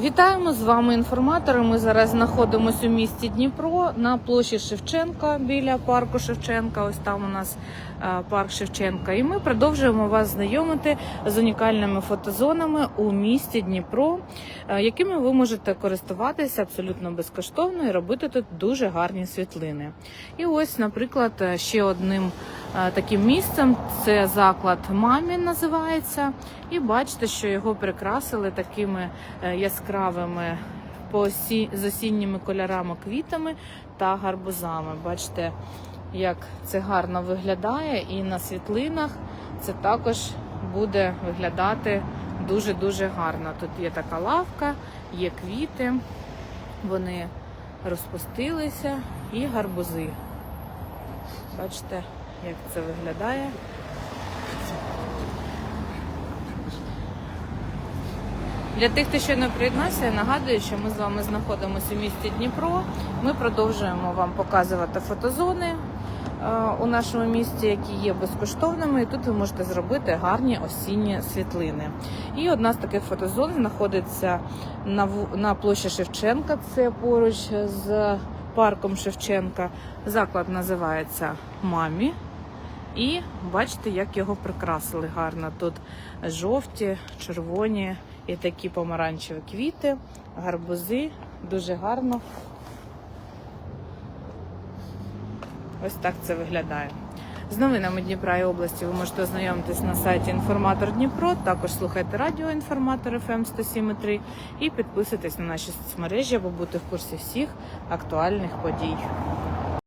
Вітаємо з вами інформатори. Ми зараз знаходимося у місті Дніпро на площі Шевченка біля парку Шевченка. Ось там у нас е, парк Шевченка. І ми продовжуємо вас знайомити з унікальними фотозонами у місті Дніпро, е, якими ви можете користуватися абсолютно безкоштовно і робити тут дуже гарні світлини. І ось, наприклад, е, ще одним таким місцем це заклад Мамін називається. І бачите, що його прикрасили такими е, яскравими з осінніми кольорами квітами та гарбузами. Бачите, як це гарно виглядає, і на світлинах це також буде виглядати дуже-дуже гарно. Тут є така лавка, є квіти, вони розпустилися і гарбузи. Бачите, як це виглядає. Для тих, хто ще не приєднався, я нагадую, що ми з вами знаходимося у місті Дніпро. Ми продовжуємо вам показувати фотозони е, у нашому місті, які є безкоштовними. І тут ви можете зробити гарні осінні світлини. І одна з таких фотозон знаходиться на, на площі Шевченка. Це поруч з парком Шевченка. Заклад називається Мамі. І бачите, як його прикрасили гарно. Тут жовті, червоні і такі помаранчеві квіти, гарбузи. Дуже гарно. Ось так це виглядає. З новинами Дніпра і області ви можете ознайомитись на сайті Інформатор Дніпро. Також слухайте радіо Інформатор ФМ 107.3 і підписуйтесь на наші соцмережі, аби бути в курсі всіх актуальних подій.